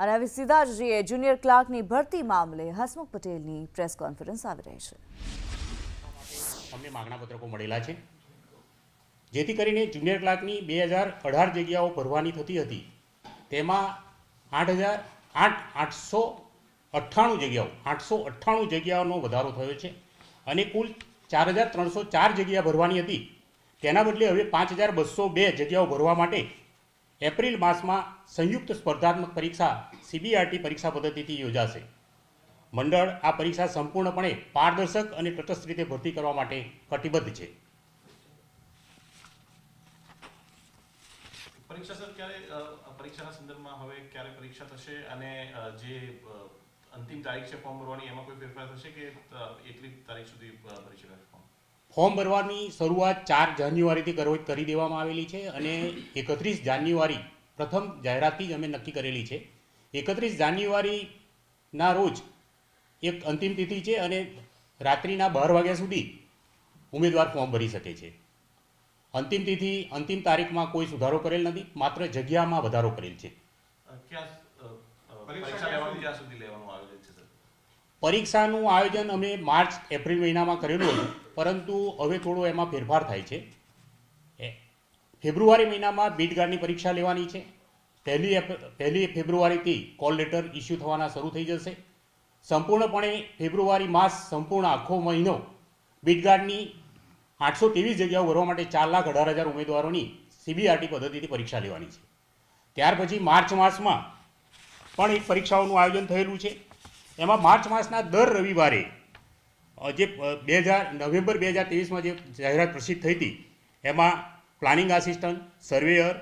અને હવે જઈએ જુનિયર ક્લાર્કની ભરતી મામલે હસમુખ પટેલની પ્રેસ કોન્ફરન્સ આવી રહી છે. અમને માગણા પત્રકો મળેલા છે. જેથી કરીને જુનિયર ક્લાર્કની બે હજાર અઢાર જગ્યાઓ ભરવાની થતી હતી. તેમાં આઠ હજાર આઠ, આઠસો અઠ્ઠાણું જગ્યાઓ, આઠસો અઠ્ઠાણું જગ્યાઓનો વધારો થયો છે અને કુલ ચાર હજાર ત્રણસો ચાર જગ્યા ભરવાની હતી. તેના બદલે હવે પાંચ હજાર બસો બે જગ્યાઓ ભરવા માટે એપ્રિલ માસમાં સંયુક્ત સ્પર્ધાત્મક પરીક્ષા સીબીઆરટી પરીક્ષા પદ્ધતિથી યોજાશે. મંડળ આ પરીક્ષા સંપૂર્ણપણે પારદર્શક અને તટસ્થ રીતે ભરતી કરવા માટે કટિબદ્ધ છે. પરીક્ષા સર, ક્યારે પરીક્ષાના સંદર્ભમાં હવે ક્યારે પરીક્ષા થશે અને જે અંતિમ તારીખ છે ફોર્મ ભરવાની, એમાં કોઈ ફેરફાર થશે કે એટલી તારીખ સુધી ભરી શકાય ફોર્મ ફોર્મ ભરવાની શરૂઆત ચાર જાન્યુઆરીથી કરવી કરી દેવામાં આવેલી છે અને એકત્રીસ જાન્યુઆરી પ્રથમ જાહેરાતથી જ અમે નક્કી કરેલી છે. એકત્રીસ જાન્યુઆરીના રોજ એક અંતિમ તિથિ છે અને રાત્રિના બાર વાગ્યા સુધી ઉમેદવાર ફોર્મ ભરી શકે છે. અંતિમ તિથિ, અંતિમ તારીખમાં કોઈ સુધારો કરેલ નથી, માત્ર જગ્યામાં વધારો કરેલ છે. પરીક્ષાનું આયોજન અમે માર્ચ, એપ્રિલ મહિનામાં કરેલું હતું. પરંતુ હવે થોડો એમાં ફેરફાર થાય છે. ફેબ્રુઆરી મહિનામાં બીટ ગાર્ડની પરીક્ષા લેવાની છે. પહેલી પહેલી ફેબ્રુઆરીથી કોલ લેટર ઇસ્યુ થવાના શરૂ થઈ જશે. સંપૂર્ણપણે ફેબ્રુઆરી માસ સંપૂર્ણ આખો મહિનો બીટ ગાર્ડની આઠસો ત્રેવીસ જગ્યાઓ ભરવા માટે ચાર લાખ અઢાર હજાર ઉમેદવારોની સીબીઆરટી પદ્ધતિથી પરીક્ષા લેવાની છે. ત્યાર પછી માર્ચ માસમાં પણ એક પરીક્ષાઓનું આયોજન થયેલું છે. એમાં માર્ચ માસના દર રવિવારે જે બે હજાર, નવેમ્બર બે હજાર ત્રેવીસમાં જે જાહેરાત પ્રસિદ્ધ થઈ હતી, એમાં planning assistant, surveyor,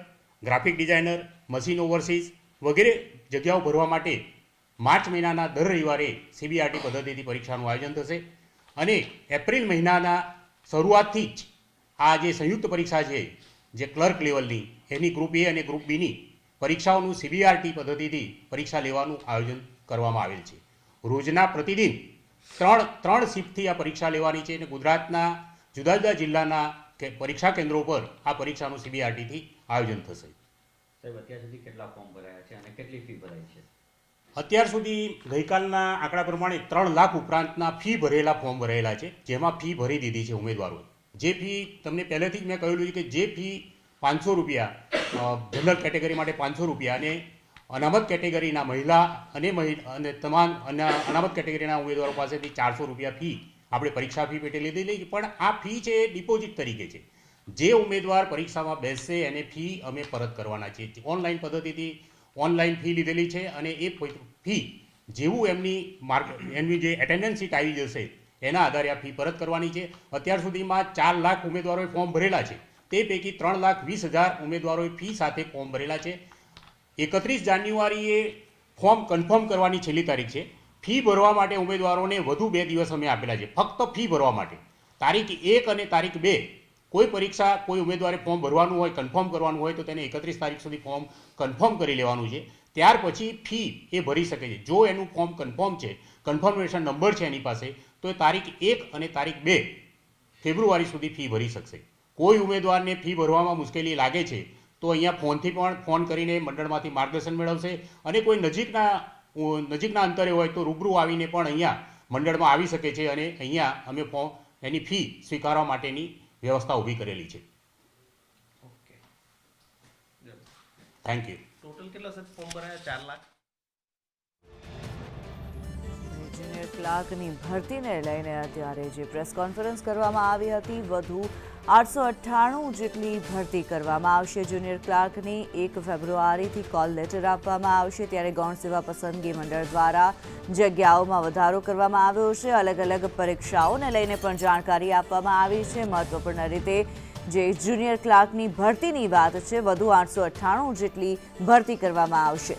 graphic designer, machine overseas વગેરે જગ્યાઓ ભરવા માટે માર્ચ મહિનાના દર રવિવારે સીબીઆરટી પદ્ધતિથી પરીક્ષાનું આયોજન થશે. અને એપ્રિલ મહિનાના શરૂઆતથી જ આ જે સંયુક્ત પરીક્ષા છે, જે ક્લર્ક લેવલની, એની ગ્રુપ એ અને ગ્રુપ બીની પરીક્ષાઓનું સીબીઆરટી પદ્ધતિથી પરીક્ષા લેવાનું આયોજન કરવામાં આવેલ છે. રોજના પ્રતિદિન ત્રણ ત્રણ શિફ્ટથી આ પરીક્ષા લેવાની છે અને ગુજરાતના જુદા જુદા જિલ્લાના કે પરીક્ષા કેન્દ્રો પર આ પરીક્ષાનું સીબીઆરટીથી આયોજન થશે. સાહેબ અત્યાર સુધી કેટલા ફોર્મ ભરાયા છે અને કેટલી ફી ભરાઈ છે? અત્યાર સુધી ગઈકાલના આંકડા પ્રમાણે ત્રણ લાખ ઉપરાંતના ફી ભરેલા ફોર્મ ભરેલા છે જેમાં ફી ભરી દીધી છે ઉમેદવારોએ. જે ફી તમને પહેલેથી જ મેં કહેલું છે કે જે ફી પાંચસો રૂપિયા જનરલ કેટેગરી માટે પાંચસો રૂપિયા અને અનામત કેટેગરીના મહિલા અને અને તમામ અના- અનામત કેટેગરીના ઉમેદવારો પાસેથી ચારસો રૂપિયા ફી આપણે પરીક્ષા ફી પેટે લીધેલી પણ આ ફી છે એ ડિપોઝિટ તરીકે છે. જે ઉમેદવાર પરીક્ષામાં બેસશે એને ફી અમે પરત કરવાના છીએ. ઓનલાઈન પદ્ધતિથી ઓનલાઈન ફી લીધેલી છે અને એ ફી જેવું એમની માર્ક, એમની જે એટેન્ડન્સ શીટ આવી જશે એના આધારે આ ફી પરત કરવાની છે. અત્યાર સુધીમાં ચાર લાખ ઉમેદવારોએ ફોર્મ ભરેલા છે. તે પૈકી ત્રણ લાખ વીસ હજાર ઉમેદવારોએ ફી સાથે ફોર્મ ભરેલા છે. એકત્રીસ જાન્યુઆરીએ ફોર્મ કન્ફર્મ કરવાની છેલ્લી તારીખ છે. ફી ભરવા માટે ઉમેદવારોને વધુ બે દિવસ અમે આપેલા છે. ફક્ત ફી ભરવા માટે. તારીખ એક અને તારીખ બે, કોઈ પરીક્ષા, કોઈ ઉમેદવારે ફોર્મ ભરવાનું હોય કન્ફર્મ કરવાનું હોય, તો તેને એકત્રીસ તારીખ સુધી ફોર્મ કન્ફર્મ કરી લેવાનું છે. ત્યાર પછી ફી એ ભરી શકે છે. જો એનું ફોર્મ કન્ફર્મ છે કન્ફર્મેશન નંબર છે એની પાસે, તો એ તારીખ એક અને તારીખ બે ફેબ્રુઆરી સુધી ફી ભરી શકશે. કોઈ ઉમેદવારને ફી ભરવામાં મુશ્કેલી લાગે છે તો અહીંયા ફોનથી પણ ફોન કરીને મંડળમાંથી માર્ગદર્શન મેળવશે. અને કોઈ નજીકના નજીકના અંતરે હોય તો રૂબરૂ આવીને પણ અહીંયા મંડળમાં આવી શકે છે અને અહીંયા અમે ફોર્મ એની ફી સ્વીકારવા માટેની વ્યવસ્થા ઊભી કરેલી છે. ઓકે. થેન્ક યુ ટોટલ કેટલા સર ફોર્મ ભરાયા? ચાર લાખ? જુનિયર ક્લાર્કની ભરતીને લઈને અત્યારે જે પ્રેસ કોન્ફરન્સ કરવામાં આવી હતી વધુ આઠસો અઠ્ઠાણું જેટલી ભરતી કરવામાં આવશે. જુનિયર ક્લાર્કની એક ફેબ્રુઆરીથી કોલ લેટર આપવામાં આવશે. ત્યારે ગૌણ સેવા પસંદગી મંડળ દ્વારા જગ્યાઓમાં વધારો કરવામાં આવ્યો છે. અલગ અલગ પરીક્ષાઓને લઈને પણ જાણકારી આપવામાં આવી છે. મહત્વપૂર્ણ રીતે જે જુનિયર ક્લાર્કની ભરતીની વાત છે, વધુ આઠસો અઠ્ઠાણું જેટલી ભરતી કરવામાં આવશે.